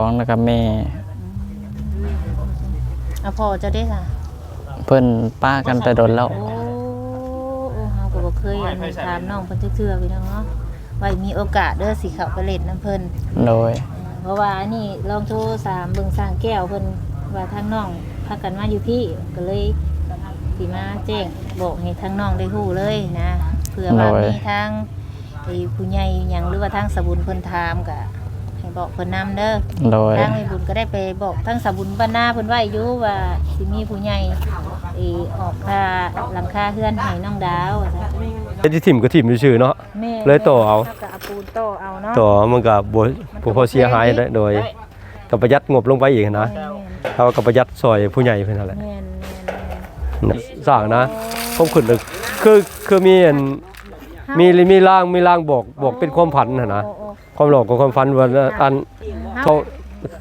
น้องแล้วก็แม่ เอาพอเจะได้ค่ะเพิ่นป้ากันแต่โดนแล้ว โอ้โอ้เฮาก็บ่เคยอันนี้ถามน้องเพิ่นจักเทื่อพี่น้องเนาะไว้มีโอกาสเด้อสิเข้าไปเล่นน้ำเพิ่น โดย เพราะว่าอันนี้ลองโทรสามเบิ่งสร้างแก้วเพิ่นว่าทางน้องพากันมาอยู่พี่ก็เลยสิมาแจ้งบอกให้ทางน้องได้ฮู้เลยนะเผื่อว่าโดยมีทางไอ้ผู้ใหญ่หยังหรือว่าทางสบุญเพิ่นถามก็ให้ บอกเพิ่นนำเด้อโดย ทางในบุญก็ได้ไปบอกทั้งสบุญบรรณาเพิ่นไว้อยู่ว่าสิมีผู้ใหญ่เออออกค่าหลังคาเฮือนให้น้องดาวว่าซั่นไอ้ที่ถิ่มก็ถิ่มซื่อๆเนาะ แม่เลยต่อเอาก็เอาปูนต่อเอาเนาะต่อมันก็บ่บ่พอเสียหายได้โดยก็ประหยัดงบลงไปอีกนะเขาก็ประหยัดซอยผู้ใหญ่เพิ่นนั่นแหละแม่นแม่นแม่นสร้างนะผมขึ้นเลยคือคือมีอันมีมีร่างมีร่างบอกบอกเป็นความฝันน่ะนะโอ้โอ้ ความหลอกกับความฝันว่าอันเขา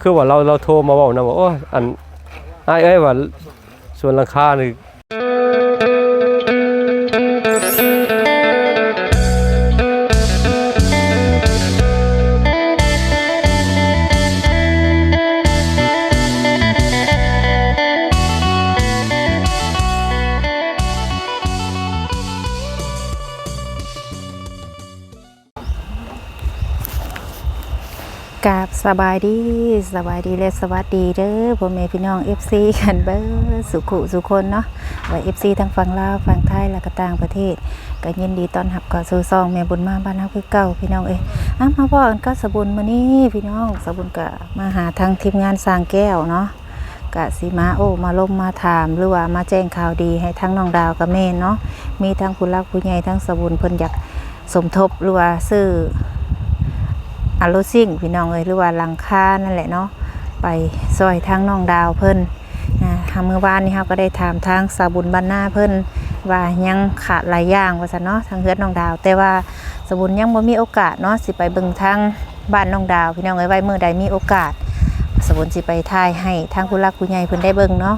คือว่าเราเราโทรมาเว้านะว่าโอ้ยอันอ้ายเอ้ยว่าส่วนราคานี่ สบายดีสบายดีและสวัสดีเด้อพ่อแม่พี่น้อง FC กันเบ้อสุขุสุคนเนาะว่า FC ทั้งฝั่งลาวฝั่งไทยและก็ต่างประเทศ ก็ยินดีต้อนรับเข้าสู่ซองแม่บุญมาบ้านเฮาคือเก่าพี่น้องเอ้ยอะมาพ่อกันก็สบุญมื้อนี้พี่น้องสบุญก็มาหาทางทีมงานสร้างแก้วเนาะกะสิมาโอมาลมมาถามหรือว่ามาแจ้งข่าวดีให้ทั้งน้องดาวกับแม่เนาะมีทั้งผู้รักผู้ใหญ่ทั้งสบุญเพิ่นอยากสมทบหรือว่าซื้อ อารุซิ่งพี่น้องเอ้ยหรือว่าหลังคานั่นแหละเนาะไปซอยทางน้องดาวเพิ่นทางเมื่อวานนี้เราก็ได้ถามทางสาบุญบรรณาเพิ่นว่ายังขาดหลายอย่างว่าซั่นเนาะทางเฮือนน้องดาว แต่ว่าสาบุญยังบ่มีโอกาสเนาะสิไปเบิ่งทางบ้านน้องดาว พี่น้องเอ้ยไว้มื้อใดมีโอกาสสาบุญสิไปถ่ายให้ทางผู้รักผู้ใหญ่เพิ่นได้เบิ่งเนาะ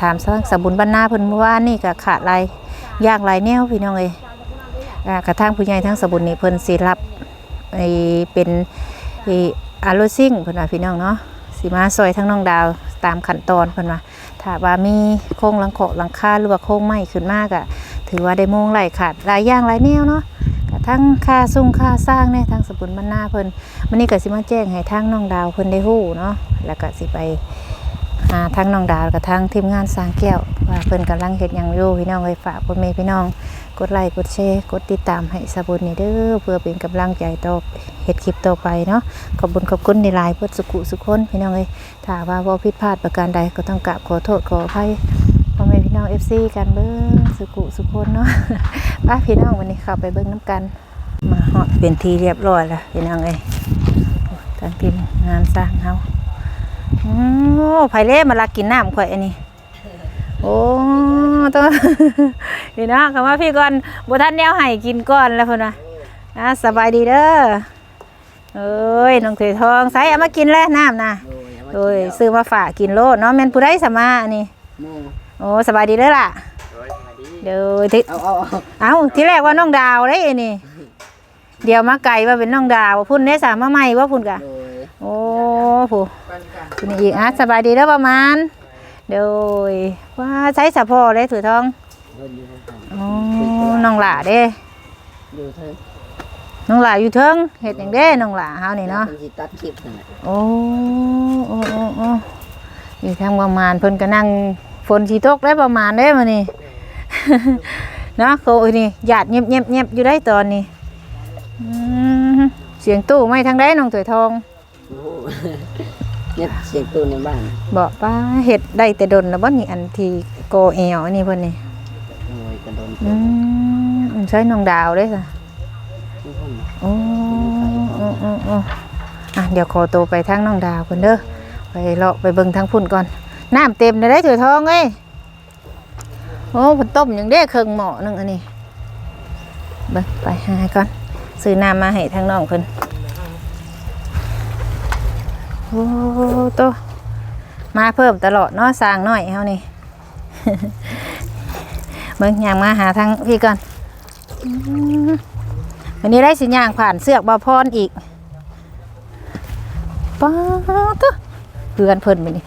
ถามทางสบุญบรรณาเพิ่นเมื่อวานนี่ก็ขาดหลายอย่างหลายแนวพี่น้องเอ้ยกระทั่งผู้ใหญ่ทั้งสบุญนี่เพิ่นสิรับ ไอเป็นไออารุซิ่งเพิ่นว่าพี่น้องเนาะสิมาซอยทั้งน้องดาวตามขั้นตอนเพิ่นว่าถ้าว่ามีโครงหลังเคาะหลังคาหรือว่าโครงไม้ขึ้นมากอะถือว่าได้มงไหลขาดหลายอย่างหลายแนวเนาะกะทั้งค่าซุ่งค่าสร้างเนี่ยทั้งสบุญบรรณาเพิ่นมันนี้ก็สิมาแจ้งให้ทางน้องดาวเพิ่นได้ฮู้เนาะแล้วก็สิไป ทางน้องดาวกับทางทีมงานสร้างแก้วว่าเพิ่นกำลังเฮ็ดหยังอยู่พี่น้องไว้ฝากพ่อแม่พี่น้อง กดไลค์กดแชร์กดติดตามให้สาบุญนี่เด้อเพื่อเป็นกำลังใจต่อเฮ็ดคลิปต่อไปเนาะขอบคุญขอบคุณในไลน์เพื่อสุขุสุขคนพี่น้องเอ้ยถ้าว่าบ่ผิดพลาดประการใดก็ต้องกราบขอโทษขออภัยพ่อแม่พี่น้อง FC กันเบิ่งสุขุสุขคนเนาะป้าพี่น้องวันนี้ข้าไปเบิ่งน้ำกัน มาฮอดเป็นทีเรียบร้อยแล้วพี่น้องเอ้ยทางทีมงานสร้างเฮา โอ้ไผเล่มาลักกินน้ำข่อยอันนี้ โอ้ตัวพี่น้องคำว่าพี่ก่อนบุท่านแนวให้กินก่อนแล้วเพิ่นว่าอะสบายดีเด้อเอ้ยน้องเถยทองใส่เอามากินแล้วน้ำนะโอ้ยซื้อมาฝากกินโลดเนาะแม่นผู้ใดสมาอันนี้โอ้สบายดีเด้อล่ะเดี๋ยวที่เอาเอาเอาเอ้าที่แรกว่าน้องดาวได้อันนี่ เดี๋ยวมาไก่ว่าเป็นน้องดาวพุ่นได้สามมาใหม่ว่าพุ่นกะโดย โอ้ผู้คุณอีกอะสบายดีแล้วประมาณเดี๋ยวว่าใช้สะโพอเลยถือทองเพิ่นอยู่ข้างอ๋อน้องหล่าเด้ๆอยู่เทิงน้องหล่าอยู่เทิงเฮ็ดหยังเด้น้องหล่าเฮานี่เนาะพิ่สิตัดคลิปนั่นแหละโอ้โอ้โอ้โอ้อยู่ทางประมาณเพิ่นก็นั่งฝนสิตกได้ประมาณเด้มื้อนี้เนาะโคอีนี่หยาดเงียบเงียบเงียบอยู่ได้ตอนนี้อืมเสียงตู้ไม่ทางใดน้องถวยทองโอ้โห เนี่ยเสียงตู้ในบ้านบอกป้าเฮ็ดได้แต่ดนแล้วบ่นี่อันที่โกแอวอันนี้เพิ่นนี่โอ้ยกระโดนอืมใช้น้องดาวเด้ซะทุกคนโอ้โอ้โอ้โอ้อะเดี๋ยวขอตัวไปทางน้องดาวคนเด้อไปเลาะไปเบิ่งทางพุ่นก่อนน้ำเต็มเลยได้ถือทองเอ้ยโอ้ผนต้มอย่างเด้เครื่องหม้อหนึงอันนี้เบิ่งไปหาก่อนซื้อน้ำมาให้ทางน้องเพิ่น โอ้โตมาเพิ่มตลอดเนาะสร้างน้อยเฮานี่เบิ่งย่างมาหาทางพี่ก่อนวันนี้ได้สิญญางผ่านเสือกบาพรอีกป้าตัวเพื่อนเพิ่นไปนี่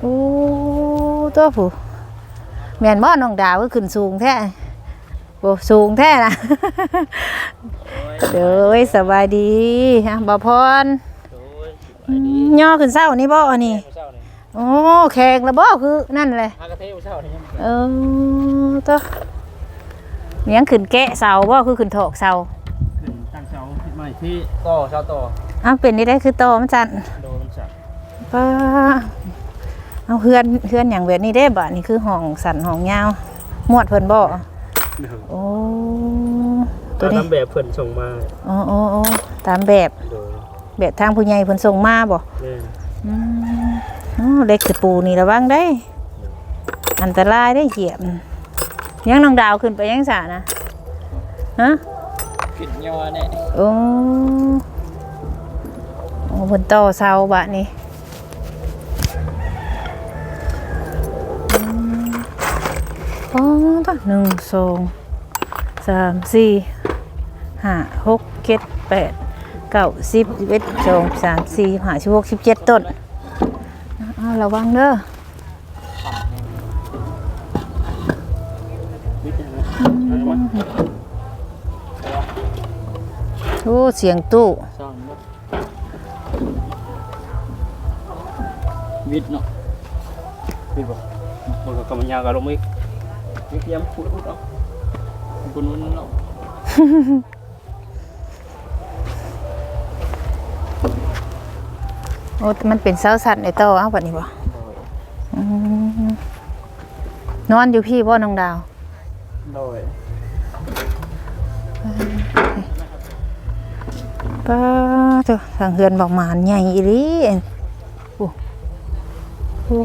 โอ้ตัวผู้แม่นบ่น้องดาวก็ขึ้นสูงแท้โอ้สูงแท้นะเด้อสบายดีฮะบ่พร ย่อขึ้นเศร้านี่บ่อันนี้โอ้แข็งแล้วบ่คือนั่นเลยฮากาเทเช้านี่เออตัวเลี้ยงขึ้นแกะเสาบ่คือขึ้นถอกเสาขึ้นตั้งเช้าที่ไม่ที่ต่อเช้าต่ออ้าวเป็นนี่ได้คือโตมันจันโดนสักป้าเอาเฮือนเฮือนอย่างแบบนี้ได้บ่นี่คือห้องสันห้องยาวมวดเพิ่นบ่โอ้ตัวนี้น้ำแบบเพิ่นส่งมาโอ้โอ้โอ้ตามแบบ โดย แบบทางผู้ใหญ่เพิ่นส่งมาบ่แม่อืมอ๋อเล็กคือปูนี่ระวังได้ อันตรายได้เหยียบยังน้องดาวขึ้นไปยังสานะฮะขึ้นยอเนี่ยโอ้โอ้บนต่อเสาบะนี่อืมอ๋อตั้งหนึ่งสองสามสี่ห้าหกเจ็ดแปด เก้าสิบเอ็ดสองสามสี่ห้าสิบหกสิบเจ็ดต้นเอาระวังเด้อโอ้เสียงตู้วิทย์เนาะวิทย์บ่มันก็กำมันยาวกับลงอีกวิทย์ย้ำพูดพูดเอาคุณมันเนาะ โอ้มันเป็นเสาสัตว์ในโตเอ้าแบบนี้บ่อืมนอนอยู่พี่พ่อน้องดาว โดยป้าเถอะทางเฮือนบอกหมานใหญ่อีหลีโอ้โอ้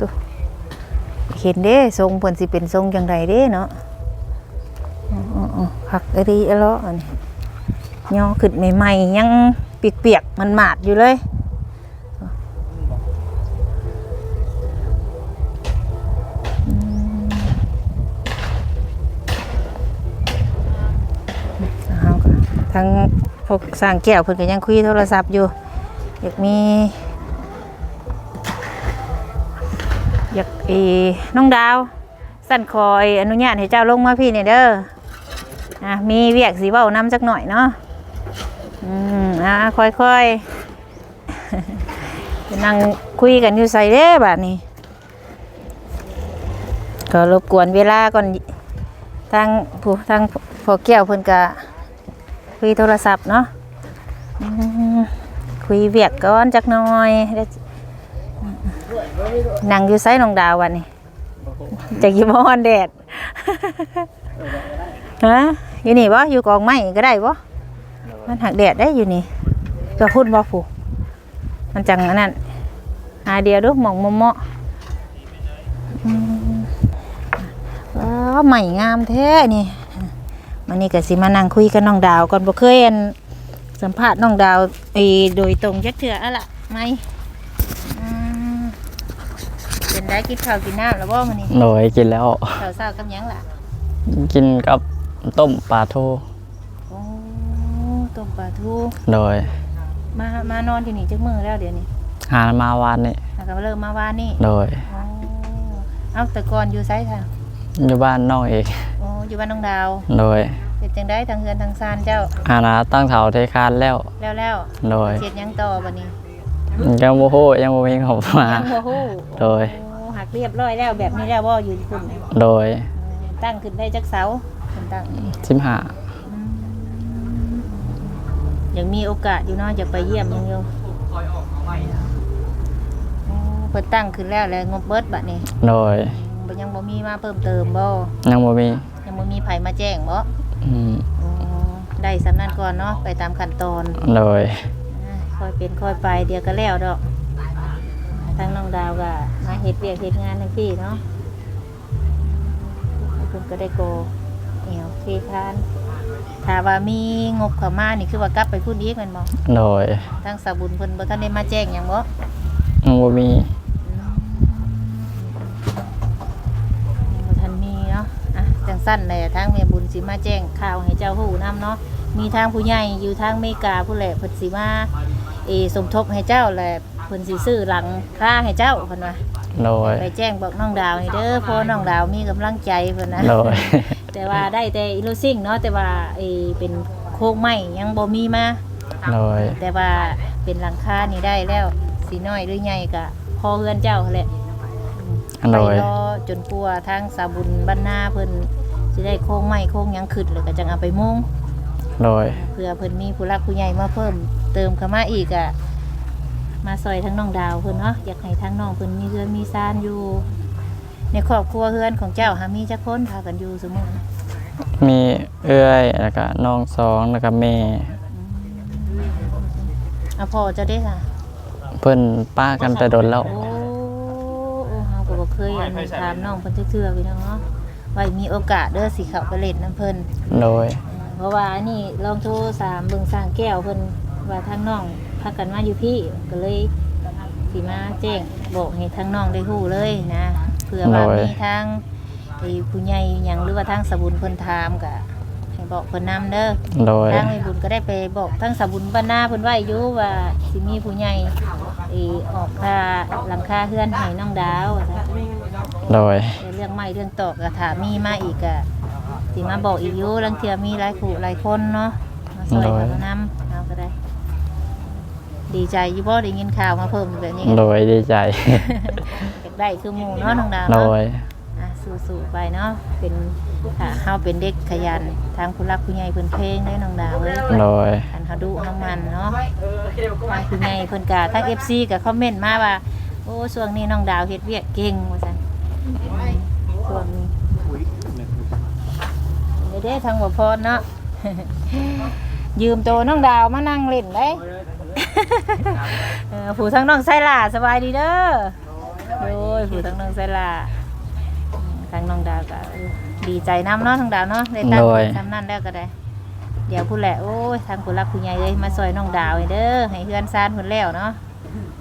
ตัวเห็นเด้ทรงเพิ่นสิเป็นทรงจังไดเด้เนาะอ๋อๆๆคักอีหลีอะเลาะอันนี้ย่อขึ้นใหม่ๆยังเปียกๆมันหมาดอยู่เลย วกสร้างแก้วเพิ่นก็ยังคุยโทรศัพท์อยู่ อยากมี อยากเอน้องดาว สั่นคอยอนุญาตให้เจ้าลงมาพี่เนี่ยเด้ออะมีเวียกสีเบ้าน้ำจักหน่อยเนาะอืมอะค่อยๆจะนั่งคุยกันอยู่ใส่เด้แบบนี้ก็รบกวนเวลาก่อนทางผู้ทางพอแก้วเพิ่นก็ คุยโทรศัพท์เนาะคุยเวียกก่อนจักหน่อยนั่งอยู่ไซน้องดาววันนี้จากยี่ห้อนแดดฮะอยู่นี่บ่อยู่กองไม้ก็ได้บ่มันหักแดดได้อยู่นี่ก็พูดบ่ผูมันจังนั้นหาเดียวดูหมองมอมะอืมว้าวใหม่งามแท้นี่ มันนี่ก็สิมานั่งคุยกับน้องดาวก่อนบ่เคยอันสัมภาษณ์น้องดาวไอ้โดยตรงจักเทื่ออะล่ะไหมอืมเป็นได้กินข้าวกินน้ำแล้วบ่มื้อนี้โดยกินแล้ว ข้าวเช้ากับหยังล่ะกินกับต้มปลาทูโอ้ต้มปลาทูโดยมามานอนที่นี่จักมื้อแล้วเดี๋ยวนี้หามาวานนี่แล้วก็เริ่มมาวานนี่โดย โอ้เอาแต่ก่อนอยู่ไสค่ะ อยู่บ้านน้องเองโอ้อยู่บ้านน้องดาวโดยเฮ็ดจังได๋ทางเฮือนทางซานเจ้าอาณาตั้งเถาเทคานแล้วแล้วแล้วโดยเฮ็ดหยังต่อบัดนี้ยังโมโหยังโมมีเขามายังบ่ฮู้โดยโอ้หักเรียบร้อยแล้วแบบนี้แล้วบ่อยู่คุณโดยตั้งขึ้นได้จักเสาขึ้นตั้งสิมหาอืมยังมีโอกาสอยู่เนาะอยากไปเยี่ยมยังอยู่โอ้เพิ่นตั้งขึ้นแล้วแล้วงบเบิดบัดนี้โดย บ่ยังบ่มีมาเพิ่มเติมบ่ยังโมมียังบ่มีไผมาแจ้งบ่อืมอ๋อได้สำนั้นก่อนเนาะไปตามขั้นตอนโดยอ่าค่อยเป็นค่อยไปเดี๋ยวก็แล้วดอกทางน้องดาวก็มาเฮ็ดเวียกเฮ็ดงานทั้งพี่เนาะเพิ่นก็ได้โกเหี่ยวเคทานถ้าว่ามีงบเข้ามานี่คือว่ากลับไปพูดอีกแม่นบ่โดยทางสาบุญเพิ่นบ่ทันได้มาแจ้งหยังบ่ยังโม สั้นเลยทางแม่บุญสิมาแจ้งข่าวให้เจ้าฮู้นํเนาะมีทางผู้ใหญ่อยู่ทางอเมริกาผู้แหละเพิ่นสิมาเอสมทบให้เจ้าแหละเพิ่นสิซื้อหลังค่าให้เจ้าเพิ่นว่าโดย ไปแจ้งบอกน้องดาวให้เด้อเพอน้องดาวมีกำลังใจเพิ่นนะ โดย แต่ว่าได้แต่อิลูซิ่งเนาะแต่ว่าเอเป็นโครงไม้ยังบ่มีมา โดย แต่ว่าเป็นหลังคานี่ได้แล้วสีน้อยหรือใหญ่ก็พอเฮือนเจ้าแหละไปโดย รอจนกลัวาทางสาบุญบ้านหน้าเพิ่น สิได้โครงไม้โครงหยังขึ้นแล้วก็จังเอาไปมุงโดยเพื่อเพิ่นมีผู้รักผู้ใหญ่มาเพิ่ม เติมเข้ามาอีกอะมาซอยทั้งน้องดาวเพิ่นเนาะอยากให้ทั้งน้องเพิ่นมีเรือนมีซานอยู่ ในครอบครัวเฮือนของเจ้าหามีจักคนพากันอยู่สมมุติมีเอื้อยแล้วก็น้องสองแล้วก็แม่เอาพ่อเจะได้ค่ะ เพิ่นป้ากันแต่โดนแล้ว โอ้โอ้เฮาก็บ่เคยอันถามน้องเพิ่นเทื่อๆพี่น้องเนาะ ไว้มีโอกาสเด้อสิเข้าไปเล่นน้ำเพิ่นโดย เพราะว่าอันนี่ลองโทรสามเบิ่งสร้างแก้วเพิ่นว่าทางน้องพากันมาอยู่พี่ก็เลยสิมาแจ้งบอกให้ทางน้องได้ฮู้เลยนะเผื่อว่าโดยมีทางไอ้ผู้ใหญ่หยังหรือว่าทางสบุญเพิ่นถามก็ให้ บอกเพิ่นนํเด้อโดยทางไอ้บุญก็ได้ไปบอกทางสบุญบ้านนาเพิ่นไว้อยู่ว่าสิมีผู้ใหญ่ไอ้ออกค่าหลังคาเฮือนให้น้องดาวว่าซั่นโดยแต่เรื่องไม้เรื่องตอกก็ถามมีมาอีกอะสิมาบอกอีกอยู่ลังเทียมีหลายผู้หลายคนเนาะมาช่วยโดยมานํเอาก็ได้ ดีใจอยู่บ่ได้ยินข่าวมาเพิ่มแบบนี้โดยดีใจอยากได้คือหมู่เนาะน้องดาวโดเนาะยอะ สู้ๆไปเนาะเป็นถ้าเฮาเป็นเด็กขยันทางผู้รักผู้ใหญ่เพิ่นเพลงได้น้องดาวเอ้ยโดยอันเฮาดุเฮามันเนาะทางผู้ใหญ่เพิ่นก็ทาง FC ก็คอมเมนต์มาว่าโอ้ช่วงนี้น้องดาวเฮ็ดเวียกเก่งว่าซั่นช่วงนี้เด้ๆทางบ่พรเนาะยืมตัวน้องดาวมานั่งเล่นได้เออผู้ทั้งน้องไซล่าสบายดีเด้อโอ้ยผู้ทั้งน้องไซล่าอืม ทางน้องดาวก็เออดีใจน้ำเนาะทางดาวเนาะได้ตั้งโดย ทำนั่นแล้วก็ได้ เดี๋ยวพูดแหละโอ้ยทางผู้รักผู้ใหญ่เลยมาซอยน้องดาวให้เด้อให้เฮือนซานเพิ่นแล้วเนาะ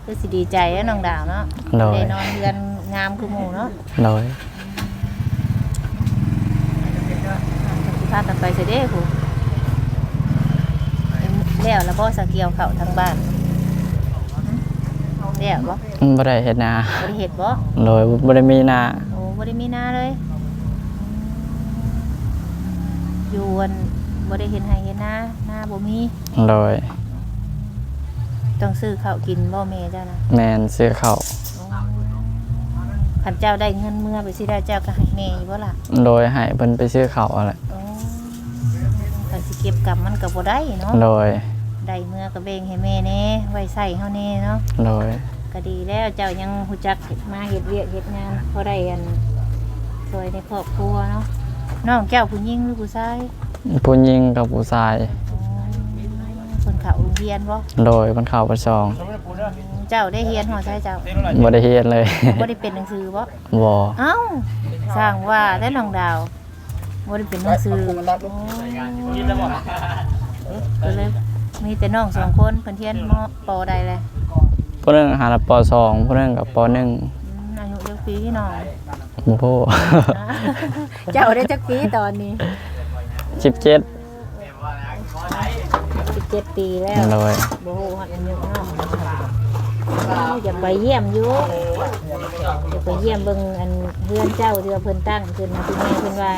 คือสิดีใจแล้วน้องดาวเนาะโดยได้นอนเฮือนงามคือหมู่เนาะโดยสิพากันไปเสยเด้อผู้แล้วแล้วบ่สักเกี่ยวเข้าทางบ้านหึแล้วบ่บ่ได้เฮ็ดนาบ่ได้เฮ็ดบ่โดยบ่ได้มีนาโอ้ บ่ได้มีหน้าเลย อยู่อันบ่ได้เห็นให้เห็นหน้าหน้าบ่มีโดยต้องซื้อข้าวกินบ่แม่เจ้านะแมนซื้อข้าวขันเจ้าได้เงินเมื่อไปสิได้เจ้าก็ให้แม่อยู่บ่ล่ะโดยให้เพิ่นไปซื้อข้าวอะไรโอ้ขันสิเก็บกลับมันก็บ่ได้เนาะโดยได้เมื่อก็แบ่งให้แม่แน่ไว้ใส่เฮาแน่เนาะโดย ก็ดีแล้วเจ้ายังฮู้จักเฮ็ดมาเฮ็ดเวียกเฮ็ดงานพอได้อันช่วยในครอบครัวเนาะน้องเจ้าผู้หญิงหรือผู้ชายผู้หญิงกับผู้ชายอ๋อเพิ่นเข้าโรงเรียนบ่โดยเพิ่นเข้าประชอง เจ้าได้เรียนหอใช่เจ้าบ่ได้เฮ็ดเลยบ่ได้เป็นหนังสือบ่บ่เอ้าสร้างว่าแต่น้องดาวบ่ได้เป็นหนังสือเอ๊ะก็เลยมีแต่น้องสองคนเพิ่นเรียนมปอใดเลย ผู้หนึงหาละปสองผู้หนึงกับปหนึ่งอืมอายุจักปีพี่น้องบ่ฮู้เจ้าได้จักปีตอนนี้17 17ปีแล้วโดยบ่ฮู้ฮอดอายุเนาะอยากไปเยี่ยมอยู่อยากไปเยี่ยมเบิ่งอันเพื่อนเจ้าที่ว่าเพิ่นตั้งขึ้นมาคุณแม่เพิ่นว่า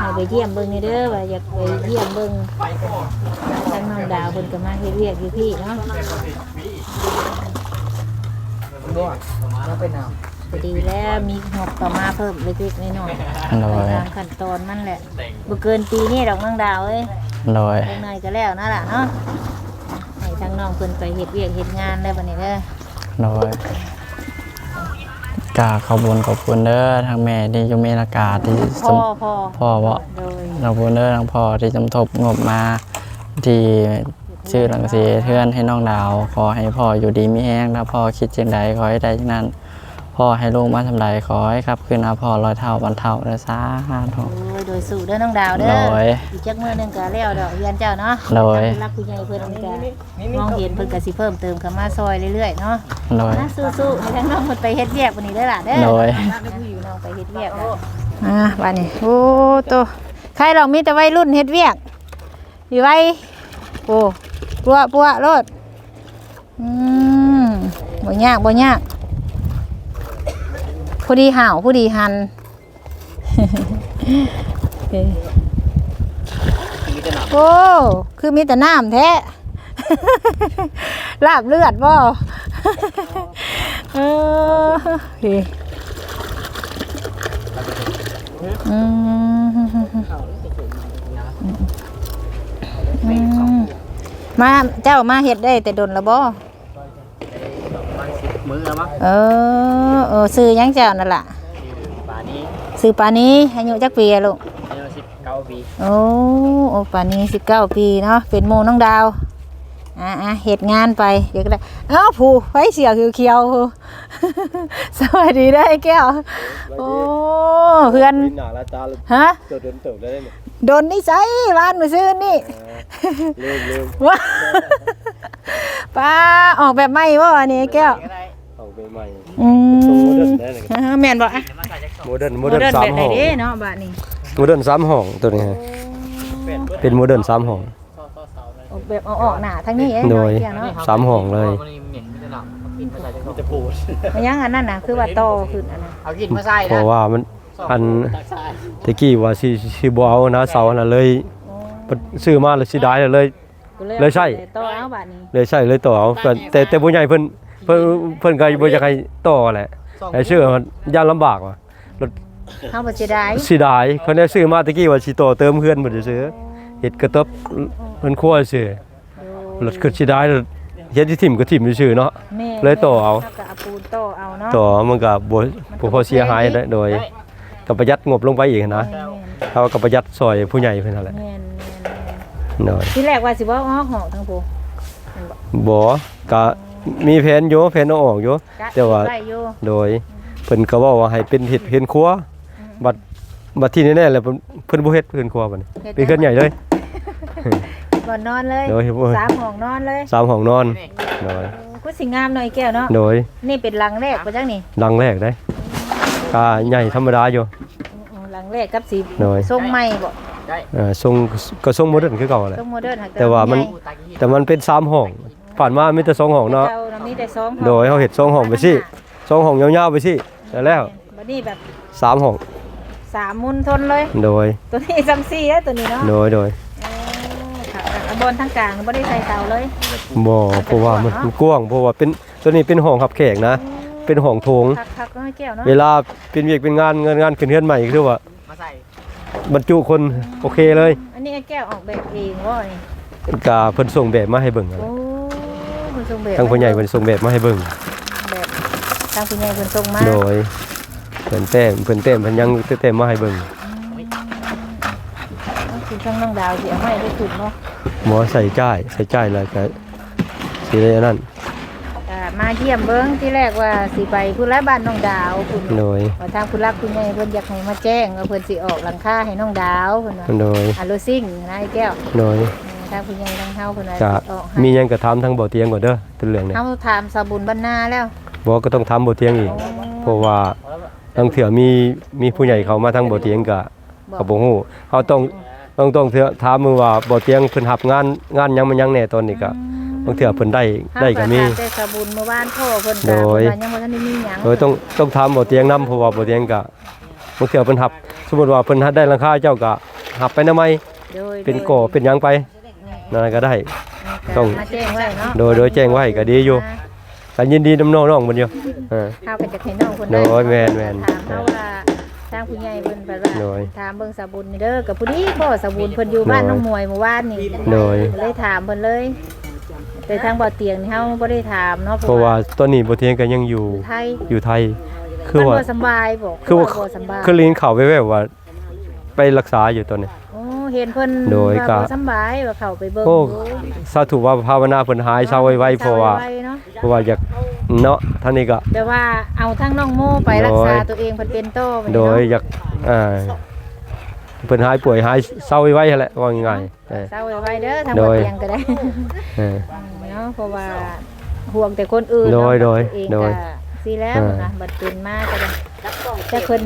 ให้ไปเยี่ยมเบิ่งนี่เด้อว่าอยากไปเยี่ยมเบิ่งทางน้องดาวเพิ่นก็มาเฮ็ดเวียกอยู่พี่เนาะ ก็ดีแล้วมีงบต่อมาเพิ่มเล็กๆน้อยๆโดยตามขั้นตอนมันแหละบ่เกินปีนี้ดอกน้องดาวเอ้ยโดยเล็กน้อยก็แล้วนั่นล่ะเนาะให้ทางน้องเพิ่นไปเฮ็ดเวียกเฮ็ดงานได้บัดนี้เด้อโดยกราบขอบคุณขอบคุณเด้อทางแม่ที่อยู่เมรากาที่สพ่อมพ่อพ่อบ่โดยขอบคุณเด้อทางพ่อที่จำทบงบมาที่ ชื่อหลังสีเทือนให้น้องดาว ขอให้พ่ออยู่ดีมีแห้งถ้าพ่อคิดจังใดขอให้ได้จังนั้น พ่อให้ลูกมาทำใดขอให้ครับขึ้นอาพ่อร้อยเท่าพันเท่าเด้อสาธุโอ้ยโดยสู่เด้อน้องดาวเด้อโดยอีกจักมื้อหนึงก็แล้วดอกเรียนเจ้าเนาะโดยทางรักผู้ใหญ่เพิ่นก็มองเห็นเพิ่นก็สิเพิ่มเติมเข้ามาซอยเรื่อยๆเนาะโดย นะสู้ๆให้ทางน้องเพิ่นไปเฮ็ดเวียกบัดนี้เด้อล่ะเด้อโดย น้องไปเฮ็ดเวียกนะ อ่าบัดนี้โอ้โตใครเรามีแต่วัยรุ่นเฮ็ดเวียกอยู่ไว้โอ้ ปัวปัวรถอืมบ่ยากบ่ยากผู้ดีห่าวผู้ดีหันโอ้คือมีแต่น้ำแท้ลาบเลือดบ่เออเฮ้อืมอืม มาเจ้ามาเฮ็ดได้แต่ดนและบ่ประมาณสิบมื้อแล้วมั้งเออเออซื้อหยังเจ้านั่นล่ะป่านนี้ซื้อปานนี้อายุจักปีอะลูกอายุสิบเก้าปีโอ้โอ้ป่านนี้สิบเก้าปีเนาะเป็นโมน้องดาวอ่าอ่าเหตุงานไปเดี๋ยวก็ได้เอ้าผู้ไฟเสียเขียวๆผู้ สวัสดีได้อแก้ว โอ้เพื่อนหน้าละตาฮะเติบเติบได้เนี่ยโดนนิสัยบ้านมือซื้อนี่เริ่มเริ่มว้าป้าออกแบบใหม่บ่อันนี้แก้วก็ได้เอาไปใหม่อืทรงโมเดิมร์นได้เลยอ่าแม่นบ่อะเดี๋ยวมาใส่แจ็คสองโมเดิร์นโมโมเดิร์นเดิร์นสาแบมบไหนห้องเด้เนาะบัดนี้โมเดิร์นสามห้องตัวนี้ฮะเป็ดเบิดเป็นโมเดิร์นสามห้องซ่อซ่อเสาเลยออกแบบเอาออกหน้าทั้งนี้เองโดยเนาะสามห้องเลย กกินมาใส่แจ็คสองมันจะปูดมันยังอันนั้นน่ะคือว่าโตขึ้นอันนั้นเอากินมาใส่เพนะราะว่ามันอันตักใส่ตะกี้ว่าสิสิบ่เอานะเสาน่ะเลยซื้อมาแล้วสิได้เลยกูเลยใช่ โตเอาบัดนี้เลยใช่เลยต่อเอาแต่แต่แต่ผู้ใหญ่เพิ่นเพิ่นเพิ่นก็บ่อยากให้ต่อแหละไอ้ชื่อมันย่านลำบากว่ะเฮาบ่สิได้สิได้คนได้ซื้อมาตะกี้ว่าสิต่อเติมเพื่อนบ่ได้ซื้อเฮ็ดกระตบเพิ่นครัวซื้อรถคือสิได้รถ เฮ็ดที่ถิ่มก็ถิ่มซื่อๆเนาะ แม่เลยต่อเอา แล้วก็เอาปูนโตเอาเนาะต่อมันก็บ่บ่พอเสียหายได้โดยก็ประหยัดงบลงไปอีกนะเขาก็ประหยัดซอยผู้ใหญ่เพิ่นนั่นแหละแม่นแม่นแม่นโดยที่แรกว่าสิว่าออกหอกทั้งผู้บ่ก็มีแผนอยู่แผนเอาออกอยู่ กะแต่ว่า ได้อยู่โดยเพิ่นก็เว้าว่าให้เป็นเฮ็ดเฮ็ดครัว บัดบัดที่แน่ๆแล้วเพิ่นเพิ่นบ่เฮ็ดเพิ่นครัวบัดนี้เป็นเพิ่นใหญ่เลย บ่อนนอนเลยโดยสามห้องนอนเลยสามห้องนอนโดยกูสิงามหน่อยแก้วเนาะโดยนี่เป็นหลังแรกบ่จังนี่หลังแรกได้ก็ใหญ่ธรรมดาอยู่ อืมหลังแรกกับสีโดย ทรงใหม่บ่เอ่อทรงก็ทรงโมเดิร์นคือเก่าแหละทรงโมเดิร์นหักแต่ว่ามันใหญ่ปูตักอีกแต่มันเป็นสามห้องผ่านมามีแต่สองห้องเนาะเจ้าน่ะมีแต่สองห้องโดยเฮาเฮ็ดสองห้องไปสิสองห้องยาวๆไปสิแล้วแล้วบัดนี้แบบสามห้องสามมุนทนเลย โดย ตัวนี้ซัมซี่แล้วตัวนี้เนาะโดยโดยเออค่ะค่ะ บนทั้งกลางบ่ได้ใส่เตาเลย บ่เพราะว่ามันมันกว้างเพราะว่าเป็นตัวนี้เป็นห้องรับแขกนะ เป็นห้องโถง คักๆก็ให้แก้วเนาะเวลาเป็นเวียกเป็นงานเงินงานขึ้นเฮือนใหม่คือว่ามาใส่บรรจุคนโอเคเลยอันนี้ไอ้แก้วออกแบบเองบ่นี่ก็เพิ่นส่งแบบมาให้เบิ่งนั่นแหโอ้ละเพิ่นส่งแบบทางผู้ใหญ่เพิ่นส่งแบบมาให้เบิ่งแบบทางผู้ใหญ่เพิ่นส่งมาโดยเพิ่นแต้มเพิ่นแต้มเพิ่นยังแต้มมาให้เบิ่งคือช่างน้องดาวสิเอาไม้ไปขุดเนาะ หมอใส่จ่าย ใส่จ่ายแล้วก็สิได้อันนั้นอ่ามาเยี่ยมเบิ่งที่แรกว่าสิไปพุ่นละบ้านน้องดาวพุ่นโดยว่าทางผู้รักผู้ใหญ่เพิ่นอยากให้มาแจ้งว่าเพิ่นสิออกหลังคาให้น้องดาวเพิ่นว่าโดยอะโลซิ่งนะไอ้แก้วโดยเออทางผู้ใหญ่ทางเฮาเพิ่นว่าจะสิออกให้มีหยังก็ถามทางบ่อเตียงก่อนเด้อเป็นเรื่องนี้เฮาถามสาบุญบรรณาแล้วบ่ก็ต้องถามบ่อเตียงอีก เพราะว่าทางเถื่อมีมีผู้ใหญ่เขามาทางบ่อเตียงก็ก็บ่ฮู้เฮาต้อง ต้องต้องเถื่อถามมือว่าบ่อเตียงเพิ่นรับงานงานหยังมันหยังแน่ตอนนี้ก็บางเถื่อเพิ่นได้ได้ก็มีเฮาถาแต่สาบุญเมื่อวานพ่อเพิ่นก็โดย เพิ่นว่ายังบ่ทันได้มีหยังโดยต้องต้องถามบ่อเตียงนํเพราะว่าบ่อเตียงก็บางเถื่อเพิ่นรับ สมมุติว่าเพิ่นได้ราคาเจ้าก็รับไปนำไหมโดยเป็นก่อเป็นหยังไปนั่นก็ได้ ต้อง มาแจ้งไว้เนาะโดยโดยแจ้งไว้ก็ดีอยู่ก็ยินดีนำน้องๆเพิ่นอยู่เออ เฮาก็จะให้น้องเพิ่นโดยแม่นแม่นถามเฮาว่าทางผู้ใหญ่เพิ่นไปว่าโดยถามเบิ่งสาบุญนี่เด้อกับผู้นี้พ่อสาบุญเพิ่นอยู่บ้านโดยน้องมวยเมื่อวานนี่โดย เลยถามเพิ่นเลย แต่ทางบ่อเตียงนี่เฮาบ่ได้ถามเนาะเพราะว่าตอนนี้บ่เทียงก็ยังอยู่ไทยอยู่ไทย คือมันว่า บ่สำบายบ่คือว่าบ่สำบายคือลินข่าวแว่วๆว่า ไปรักษาอยู่ตอนนี้ โอ้ เห็นเพิ่นโดยว่าก็บ่สำบายว่าเข้าไปเบิ่งโอ้อยู่สาธุว่าภาวนาเพิ่นหายเศร้าไวๆเพราะว่าเศไๆเนาะเพราะว่าอยากเนาะท่านนี้ก็ แต่ว่าเอาทั้งน้องโมไปรักษาโดย ตัวเองเพิ่นเป็นโตไปโดยเนาะอยากอ่าเพิ่นหายป่วยหายเศร้าไวๆนั่นแหละว่าง่ายๆเออ เศร้าไว้เด้อทางโดบ่ย เตียงก็ได้ เออ เนาะเพราะว่าห่วงแต่คนอื่นโดยเนาะโดยตัวเองโดยก็สิแล้วอ่า นะบัดเป็นมาก็ได้แต่เพิ่น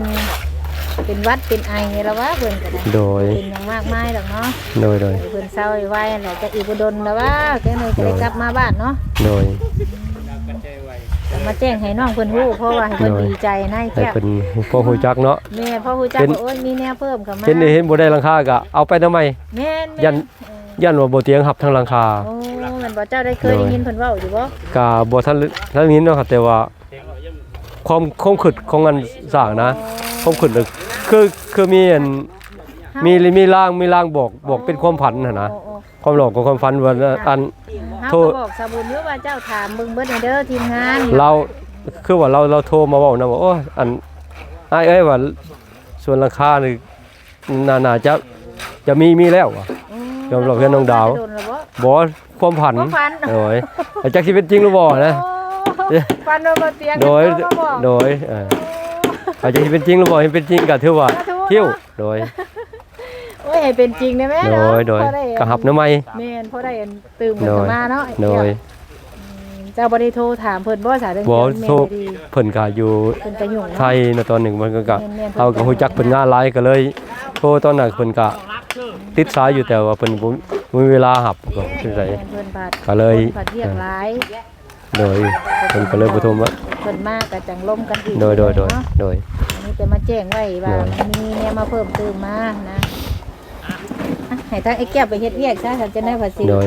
เป็นหวัดเป็นไอแล้วว่าเพิ่นก็ได้โดย เป็นหยังมากมายดอกเนาะโดยโดยให้เพิ่นเศร้าไว้แล้วจะอีกบ่ดนแล้วว่าแค่นี้ก็ได้กลับมาบ้านเนาะโดยก็มาแจ้งให้น้องเพิ่นฮู้เพราะว่าให้เพิ่นโดยดีใจนายแต่แก้วเป็นพ่อฮู้จักเนาะ แม่พ่อฮู้จักเห็น ว่าโอ้ยมีแนวเพิ่มเข้ามาเห็นได้เห็นบ่ได้หลังคาก็เอาไปทำไม แม่นยันยันว่าบ่เตียงหับทั้งหลังคา โอ้แมันบ่เจ้าได้เคยได้ยินเพิ่นเว้าอยู่บ่ก็บ่ทันทันนี้เนาะครับแต่ว่าความความคิดของอันสร้างนะความคิดน่ะคือคือมีอันมีมีร่างมีร่างบอกบอกเป็นความฝันน่ะนะโอ้โอ้ความหลอกกับความฝันว่าอันเฮาโทก็ษบอกสาบุญอยู่ว่าเจ้าถามเบิ่งเบิดให้เด้อทีมงานเราคือว่าเราเราโทรมาเว้านะว่าโอ้ยอันอ้ายเอ้ยว่าส่วนราคานี่น่าน่าจะจะมีมีแล้วว่ะอืมยอมรับเพื่อนน้องดาวโนแล้วบ่บ่ความผันความฝันโดยแต่จักสิเป็นจริงหรือบ่นะโอ้ฟันโดนบ่เตียงโดยโทรมาบอกโดยเอ่ออาจจะเป็นจริงหรือบ่ให้เป็นจริงก็ถือว่าเที่ยวโดยโอ้ยให้เป็นจริงได้ไหมโดเนาะยโดยพอไกระหับน้ำไม้แม่นพอได้อันตื่มเพิ่นโดยเข้ามาเนาะโดยเจ้าบ่ได้โทรถามเพิ่นบ่สาเรื่องบ่เรื่องแม่โทรดีเพิ่นก็อยู่เพิ่นก็ยุ่งไทเนาะยในะตอนหนึ่งมันก็ก็แม่นๆเฮาก็ฮู้จักเพิ่นงานหลายก็เลยโทรตอนนั้นเพิ่นก็ติดสายอยู่แต่ว่าเพิ่นบ่บ่มีเวลาหับก็คือไส แม่นเพิ่นบาดก็เลย พิ่นบาดเรียกหลาย โดยเพิ่นก็เลยบ่โทรมาเพิ่นมาก็จังล่มกันอีกโดยโดยโดยเนาะโดย อันนี้จะมาแจ้งไว้ว่าโดยมันมีเนี่ยมาเพิ่มเติมมานะอะให้ทางไอ้แก้วไปเฮ็ดเวียกซะถ้าจะได้ภาษีโดย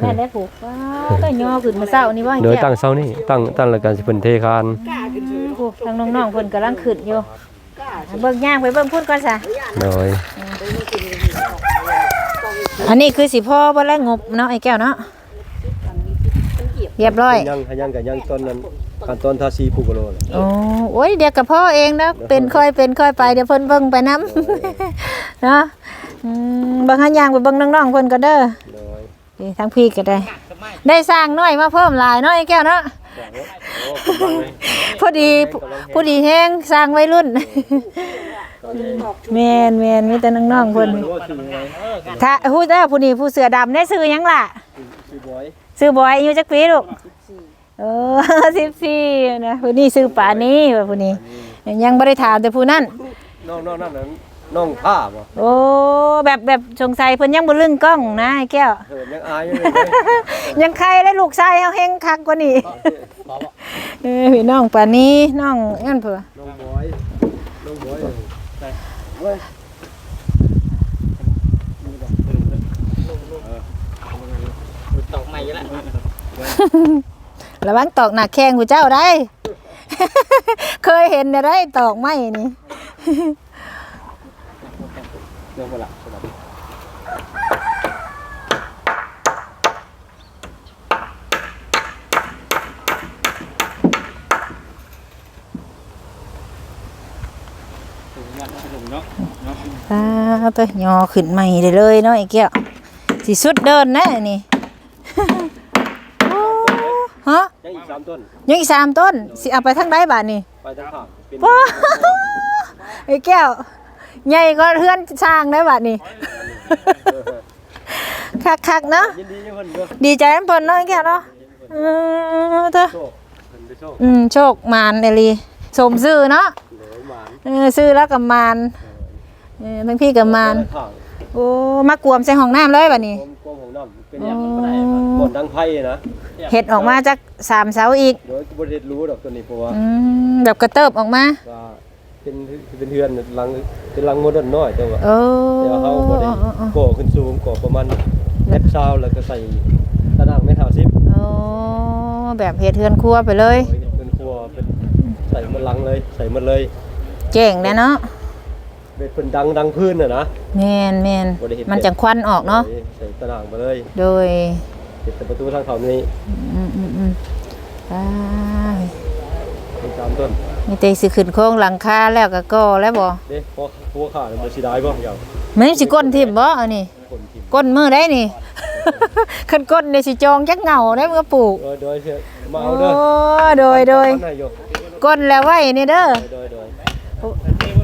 แม่ได้ผูกว้าวก็ย่อขึ้นมาเช้านี่บ่โดยแก้วตั้งเช้านี้ตั้งตั้งรายการสิเพิ่นเทคานผูกทางน้องๆเพิ่นกำลังขึ้นอยู่เบิ่งย่างไปเบิ่งพุ่นก่อนซะโดยอันนี้คือสิพ่อบ่แล้วงบเนาะไอ้แก้วเนาะ เรียบร้อย ยังยังก็ยังตอนนั้นขั้นตอนทาสีผูกกะโลโอ้โอ้ยเดี๋ยวกับพ่อเองนะเป็นค่อยเป็นค่อยไปเดี๋ยวเพิ่นเบิ่งไปนํเนาะอืมเบิ่งหันย่างไปเบิ่งน้องๆเพิ่นก็เด้อโดยนี่ทั้งพี่ก็ได้ ได้สร้างน้อยมาเพิ่มหลายเน้อยแก้วเนาะพอดีพอดีแห้งสร้างไว้รุ่น แมนแมนมีแต่น้องๆคนถ้าผู้เจ้าผู้นี้ผู้เสือดำได้ซื้อหยังล่ะชื่อบอย ซื้อบอยอายุจักปีลูกเออสิบสี่นะผู้นี้ซื้อป่านี้ว่าผู้นี้ ยังไม่ได้ถามแต่ผู้นั้นน้องน้องนั่นน่ะน้องผ้าบ่โอ้แบบแบบสงสัยเพิ่นยังบ่ลึงกล้องนะไอ้แก้วเถิดยังอายอยู่เลยยังใครได้ลูกชายเฮาเฮงคักกว่านี้เออพี่น้องป่านนี้น้องงั้นเพิ่นน้องบอยน้องบอยเว้ย ตกใหม่แล้ว ระวังตอกหนักแข้งผู้เจ้าได้ เคยเห็นแต่ได้ตอกไม้นี่สาะตาตัวยอขึ้นใหม่ได้เลยเนาะไอ้เกี้ยสิสุดเดินนะนี่ โอ้ฮะ ยังอีก สามต้น ยังอีกสามต้นสิเอาไปทางใดบาทนี่ไปทางข้างเป็นว้าไอ้แก้วใหญ่ก็เพื่อนสร้างได้บาทนี่คักๆเนาะยินดีอยู่เพิ่นเด้อดีใจน้ำเพิ่นเนาะไอ้แก้วเนาะเออเถอะโชคเพิ่นไปโชคอืมโชคมานเอลีสมซื่อเนาะเหลือหมานเออซื้อแล้วกับมานเออทั้งพี่กับมานข้างโอ้มากวมใส่ห้องน้ำเลยบัดนี้ กลมกลมของน้ำ เป็นอย่างมันบ่ได้ครับบ่อนดังไพ่นะเห็ดออกมาจากสามเสาอีกโดยบ่ได้รู้ดอกตัวนี้เพราะว่าอืมแบบกระเติบออกมาว่าเป็นเป็นเฮือนหลังเป็นหลังโมเดิร์นน้อยแต่ว่าโอ้เดี๋ยวเขาบ่ได้ก่อขึ้นสูงก่อประมาณเมตรเช้าแล้วก็ใส่ตะนางเมตรห้าสิบโอ้แบบเห็ดเทือนครัวไปเลยโอ้ยเป็นครัวเป็นใส่มันหลังเลย ใส่มันเลย เจ๋งเลยเนาะ เป็นเป็นดังดังพื้นน่ะนะแมนแมนบ่ได้เห็นมันจังควันออกเนาะใส่ใส่ตะนางมาเลยโดยเก็บแต่ประตูทางเขานี่อืมอืมอืมไปเป็นสามต้นมีแต่สิขึ้นโค้งหลังคาแล้วก็ก่อแล้วบ่เด้พอพัวขาดมันสิได้บ่อย่างมันสิก้นทิ่มบ่อันนี้คนทิมก้นมือได้นี่ คันก้นนี่สิจองจักเหงาได้มันก็ปลูกเออโดยเสียมาโอ้เอาเด้อโดยโดยปันให้อยู่ก้นแล้วไว้นี่เด้อโดยโดย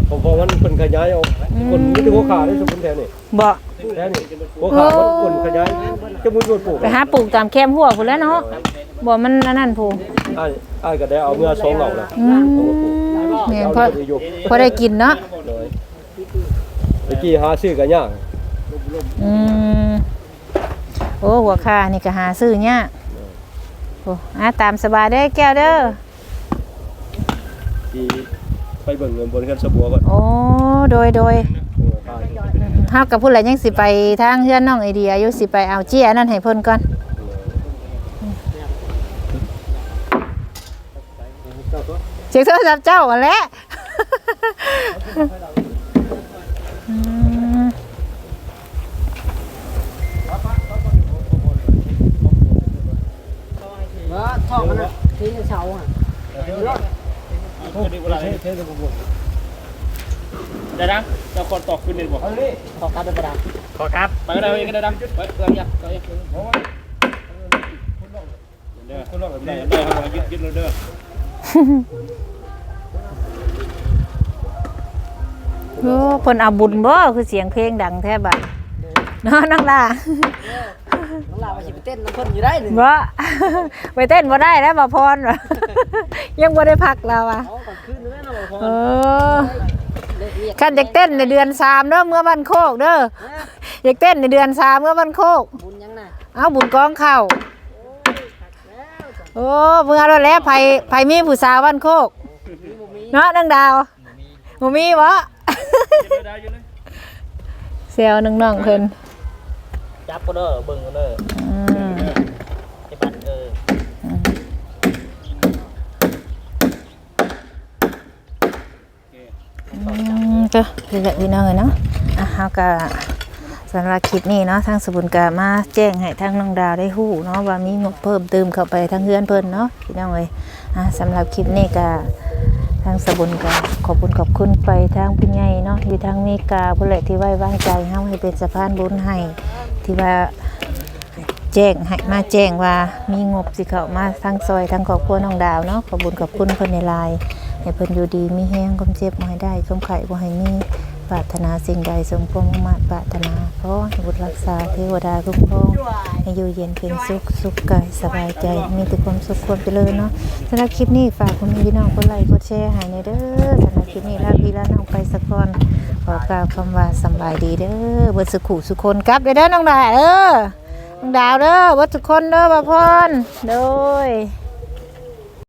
ผมพอมันเป็นขยายออกคนมีแต่หัวขาได้สมบูรณ์แถวนี่บ่แถวนี่หัวขามันคนขยายจะมุดมุดปลูกไปหาปลูกตามแคมหัวพุ่นแหล้วเนาะบ่มันอันนั้นพูอ้ายอ้ายก็ได้เอาเมื่อสองเหล่าแล้วอืมแม่นพอเอาอยู่พอได้กินเนาะเลยตะกี้หาซื้อก็ยากอืมโอ้หัวค่านี่ก็หาซื้อยากโอ้อาตามสบายเด้อแก้วเด้อที่ ไปเบิ่งเงินบนเฮือนสะบัวก่อนโอ้โดยโดยโอ้ตายเฮากับผู้ใดยังสิไปทางเฮือนน้องไอเดียอยู่สิไปเอาเจี้ยนั่นให้เพิ่นก่อน เช็คโทรศัพท์เจ้ากันแหล้วอืมว่าท้องมันน่ะที่เช้าอะ ได้ดังเราคนตอกขึ้นเลยบอกขอการเป็นประดาขอครับไปก็ได้ไปก็ได้ดังไปเรื่อยักษ์ก็ยังเด้อคุณลองแบบไหนเด้อครับยึดยึดเราเด้อโอ้เพิ่นเอาบุญบ่คือเสียงเพลงดังแท้บัดเนาะน้องล่ะ น้องลาว่าสิไปเต้นน้ำเพิ่นอยู่ได้หนึ่งบ่ไปเต้นบ่ได้แล้วบ่พรว่ะยังบ่ได้พักเราอะเอาก่อนคืนนึงแล้วเนาะพอเออเลิกเรียนคันอยากเต้นในเดือนสามเด้อเมื่อวันโคกเด้ออยากเต้นในเดือนสามเมื่อวันโคก บุญยังน่ะเอาบุญกองเข้าโอ้เมื่อแล้วแหล้วไผไผมีผู้สาววันโคกเนาะนางดาวบ่มีบ่ได้อยู่เลยเซลน้องๆเพิ่น จับก็เด้อเบิ่งก็เด้ออืมไอ้ปัดเอออืมก็คือแบบพี่น้องเอ้ยเนาะอะเฮาก็สำหรับคลิปนี้เนาะทางสบุญกามาแจ้งให้ทางน้องดาวได้ฮู้เนาะว่ามีงบเพิ่มเติมเข้าไปทางเฮือนเพิ่นเนาะพี่น้องเอ้ยอะสำหรับคลิปนี้ก็ทางสบุญก็ขอบคุณขอบคุณไปทางพี่ใหญ่เนาะอยู่ทางอเมริกาผู้ใดที่ไว้วางใจเฮาให้เป็นสะพานบุญให้ ที่ว่าแจ้งให้มาแจ้งว่ามีงบสิเขามาทางซอยทางครอบครัวน้องดาวเนาะขอบุญขอบคุณเพิ่นในไลน์ให้เพิ่นอยู่ดีมีแห้งความเจ็บบ่ให้ได้ความไข้บ่ให้มีปรารถนาสิ่งใดสมความมุ่งมั่นปรารถนาขอให้บุตรรักษาเทวดาคุ้มครองให้อยู่เย็นเป็นสุขสุขกายสบายใจ มีแต่ความสุขความเจริญเนาะสำหรับคลิปนี้ฝากคุณพี่น้องกดไลค์กดแชร์ให้ในเด้อสำหรับคลิปนี้ลาพี่ลาน้องไปสักก่อน ขอกล่าวคำว่าสบายดีเด้อเบิดสุขุสุคนกลับเด้อเด้น้องดาเด้อน้องดาวเด้อวัดสุคนเด้อบ่าวพรโดย